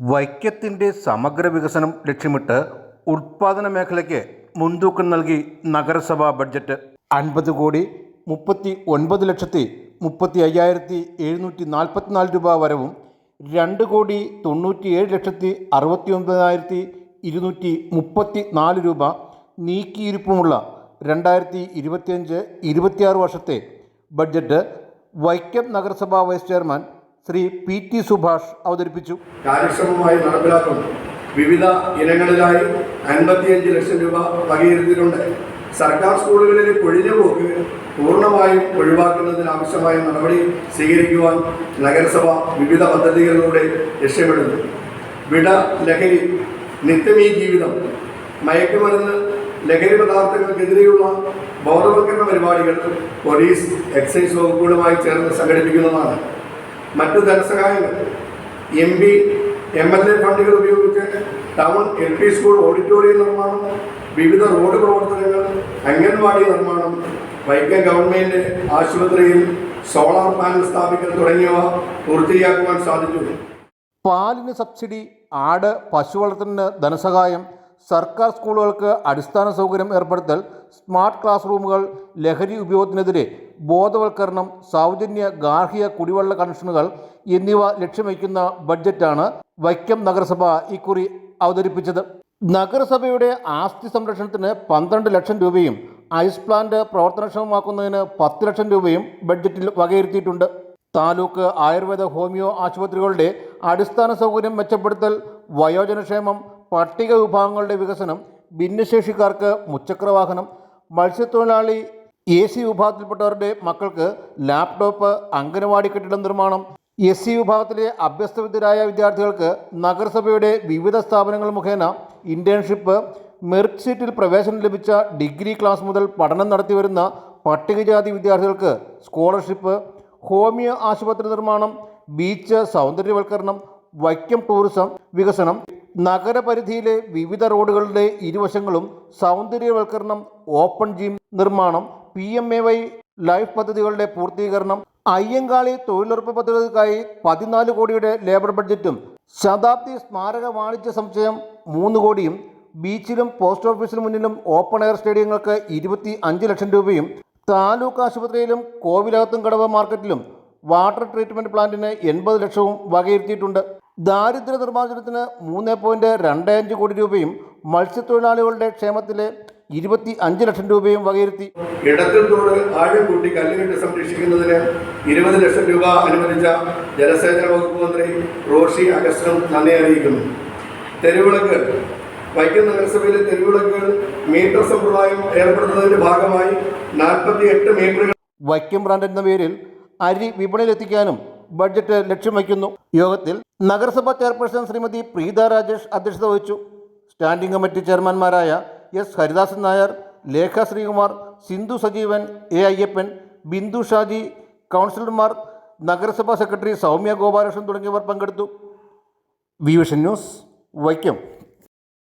വൈക്കത്തിന്റെ സമഗ്ര വികസനം ലക്ഷ്യമിട്ട് ഉൽപ്പാദന മേഖലയ്ക്ക് മുൻതൂക്കം നൽകി നഗരസഭാ ബഡ്ജറ്റ്. അൻപത് കോടി മുപ്പത്തി ഒൻപത് ലക്ഷത്തി മുപ്പത്തി അയ്യായിരത്തി എഴുന്നൂറ്റി നാൽപ്പത്തിനാല് രൂപ വരവും രണ്ട് കോടി തൊണ്ണൂറ്റിയേഴ് ലക്ഷത്തി അറുപത്തി ഒൻപതിനായിരത്തി ഇരുന്നൂറ്റി മുപ്പത്തി നാല് രൂപ നീക്കിയിരിപ്പുമുള്ള രണ്ടായിരത്തി ഇരുപത്തിയഞ്ച് ഇരുപത്തിയാറ് വർഷത്തെ ബഡ്ജറ്റ് വൈക്കം നഗരസഭാ vice chairman Shri P T Subhash അവതരിപ്പിച്ചു. കാര്യക്ഷമമായി നടപ്പിലാക്കുന്നു വിവിധ ഇനങ്ങളിലായി അൻപത്തിയഞ്ച് ലക്ഷം രൂപ വകയിരുത്തിയിട്ടുണ്ട്. സർക്കാർ സ്കൂളുകളിലെ കൊഴിഞ്ഞുപോക്ക് പൂർണമായും ഒഴിവാക്കുന്നതിനാവശ്യമായ നടപടി സ്വീകരിക്കുവാൻ നഗരസഭ വിവിധ പദ്ധതികളിലൂടെ ലക്ഷ്യമിടുന്നു. വിട ലഹരി നിത്യമീ ജീവിതം മയക്കുമരുന്ന് ലഹരി പദാർത്ഥങ്ങൾക്കെതിരെയുള്ള ബോധവൽക്കരണ പരിപാടികൾ പോലീസ് എക്സൈസ് വകുപ്പുകളുമായി ചേർന്ന് സംഘടിപ്പിക്കുന്നതാണ്. മറ്റു ധനസഹായങ്ങൾ. M P M L A ഫണ്ടുകൾ ഉപയോഗിച്ച് town L P school auditorium നിർമ്മാണം വിവിധ റോഡ് പ്രവർത്തനങ്ങൾ അംഗൻവാടി നിർമ്മാണം വൈക്കം ഗവൺമെന്റ് ആശുപത്രിയിൽ സോളാർ പാനൽ സ്ഥാപിക്കൽ തുടങ്ങിയവ പൂർത്തിയാക്കുവാൻ സാധിച്ചു. പാലിന് സബ്സിഡി ആട് പശു വളർത്തലിന് ധനസഹായം സർക്കാർ സ്കൂളുകൾക്ക് അടിസ്ഥാന സൗകര്യം ഏർപ്പെടുത്തൽ സ്മാർട്ട് ക്ലാസ് റൂമുകൾ ലഹരി ഉപയോഗത്തിനെതിരെ ബോധവൽക്കരണം സൗജന്യ ഗാർഹിക കുടിവെള്ള കണക്ഷനുകൾ എന്നിവ ലക്ഷ്യം ബഡ്ജറ്റാണ് വൈക്കം നഗരസഭ ഇക്കുറി അവതരിപ്പിച്ചത്. നഗരസഭയുടെ ആസ്തി സംരക്ഷണത്തിന് പന്ത്രണ്ട് ലക്ഷം രൂപയും ഐസ് പ്ലാന്റ് പ്രവർത്തനക്ഷമമാക്കുന്നതിന് പത്ത് ലക്ഷം രൂപയും ബഡ്ജറ്റിൽ വകയിരുത്തിയിട്ടുണ്ട്. താലൂക്ക് ആയുർവേദ ഹോമിയോ ആശുപത്രികളുടെ അടിസ്ഥാന സൗകര്യം മെച്ചപ്പെടുത്തൽ വയോജനക്ഷേമം പട്ടിക വിഭാഗങ്ങളുടെ വികസനം ഭിന്നശേഷിക്കാർക്ക് മുച്ചക്രവാഹനം മത്സ്യത്തൊഴിലാളി എ സി വിഭാഗത്തിൽപ്പെട്ടവരുടെ മക്കൾക്ക് ലാപ്ടോപ്പ് അംഗനവാടി കെട്ടിട നിർമ്മാണം എസ് സി വിഭാഗത്തിലെ അഭ്യസ്തവിദ്യരായ വിദ്യാർത്ഥികൾക്ക് നഗരസഭയുടെ വിവിധ സ്ഥാപനങ്ങൾ മുഖേന ഇന്റേൺഷിപ്പ് മെറിറ്റ് സീറ്റിൽ പ്രവേശനം ലഭിച്ച ഡിഗ്രി ക്ലാസ് മുതൽ പഠനം നടത്തിവരുന്ന പട്ടികജാതി വിദ്യാർത്ഥികൾക്ക് സ്കോളർഷിപ്പ് ഹോമിയോ ആശുപത്രി നിർമ്മാണം ബീച്ച് സൗന്ദര്യവൽക്കരണം വൈക്കം ടൂറിസം വികസനം നഗരപരിധിയിലെ വിവിധ റോഡുകളുടെ ഇരുവശങ്ങളും സൗന്ദര്യവൽക്കരണം ഓപ്പൺ ജിം നിർമ്മാണം P M A Y life പദ്ധതികളുടെ പൂർത്തീകരണം അയ്യങ്കാളി തൊഴിലുറപ്പ് പദ്ധതികൾക്കായി പതിനാല് കോടിയുടെ ലേബർ ബഡ്ജറ്റും ശതാബ്ദി സ്മാരക വാണിജ്യ സമുച്ചയം മൂന്ന് കോടിയും ബീച്ചിലും പോസ്റ്റ് ഓഫീസിന് മുന്നിലും ഓപ്പൺ എയർ സ്റ്റേഡിയങ്ങൾക്ക് ഇരുപത്തി അഞ്ച് ലക്ഷം രൂപയും താലൂക്ക് ആശുപത്രിയിലും കോവിലകത്തും കടവ് മാർക്കറ്റിലും വാട്ടർ ട്രീറ്റ്മെന്റ് പ്ലാന്റിന് എൺപത് ലക്ഷവും വകയിരുത്തിയിട്ടുണ്ട്. ദാരിദ്ര്യ നിർമ്മാർജനത്തിന് മൂന്ന് പോയിന്റ് രണ്ട് അഞ്ച് കോടി രൂപയും മത്സ്യത്തൊഴിലാളികളുടെ ക്ഷേമത്തിലെ ഇരുപത്തി അഞ്ച് ലക്ഷം രൂപയും വകയിരുത്തി. ഇടത്തിൽ തോട് ആഴം കൂട്ടി കല്ലുകെട്ടി സംരക്ഷിക്കുന്നതിന് ഇരുപത് ലക്ഷം രൂപ അനുവദിച്ച ജലസേചന വകുപ്പ് മന്ത്രി റോഷി അഗസ്റ്റം നന്ദി അറിയിക്കുന്നു. തെരുവിളക്ക് വൈക്കം നഗരസഭയിലെ തെരുവിളക്കുകൾ മീറ്റർ സമ്പ്രദായം ഏർപ്പെടുത്തുന്നതിന്റെ ഭാഗമായി നാൽപ്പത്തി എട്ട് മീറ്ററുകൾ വൈക്കം ബ്രാൻഡ് എന്ന പേരിൽ അരി വിപണിയിലെത്തിക്കാനും ബഡ്ജറ്റ് ലക്ഷ്യം വയ്ക്കുന്നു. യോഗത്തിൽ നഗരസഭാ ചെയർപേഴ്സൺ ശ്രീമതി പ്രീത രാജേഷ് അധ്യക്ഷത വഹിച്ചു. സ്റ്റാൻഡിംഗ് കമ്മിറ്റി ചെയർമാൻമാരായ എസ് ഹരിദാസൻ നായർ ലേഖ ശ്രീകുമാർ സിന്ധു സജീവൻ എ അയ്യപ്പൻ ബിന്ദു ഷാജി കൗൺസിലർമാർ നഗരസഭാ സെക്രട്ടറി സൗമ്യ ഗോപാലകൃഷ്ണൻ തുടങ്ങിയവർ പങ്കെടുത്തു. V vision news Vaikom.